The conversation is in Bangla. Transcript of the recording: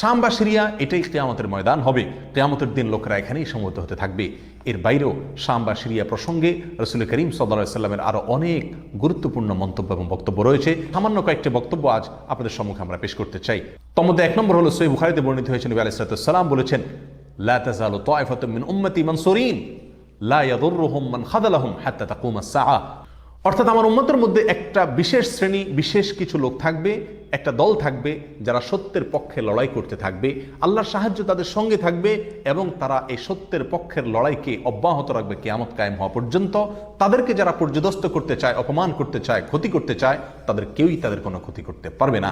শাম বা সিরিয়া, এটাই কেয়ামতের ময়দান হবে। কেয়ামতের দিন লোকেরা এখানেই সমবেত হতে থাকবে। এর বাইরেও শাম বা সিরিয়া প্রসঙ্গে রসুল করিম সাল্লা সাল্লামের আরও অনেক গুরুত্বপূর্ণ মন্তব্য এবং বক্তব্য রয়েছে। সামান্য কয়েকটি বক্তব্য আজ আপনাদের সম্মুখে আমরা পেশ করতে চাই। তমধ্যে এক নম্বর হলো সই বুখারিতে বর্ণিত হয়েছে, নবী আলাইসালাম বলেছেন, লা তাজালু তাইফাতুম উম্মতি মান খাদালাহুম হাত্তা তাকুম আস-সাআ অর্থাৎ আমার উম্মতের মধ্যে একটা বিশেষ শ্রেণি, বিশেষ কিছু লোক থাকবে একটা দল থাকবে যারা সত্যের পক্ষে লড়াই করতে থাকবে। আল্লাহর সাহায্য তাদের সঙ্গে থাকবে এবং তারা এই সত্যের পক্ষের লড়াইকে অব্যাহত রাখবে কেয়ামত কায়েম হওয়া পর্যন্ত। তাদেরকে যারা পর্যদস্ত করতে চায়, অপমান করতে চায়, ক্ষতি করতে চায়, তাদের কেউই তাদের কোনো ক্ষতি করতে পারবে না।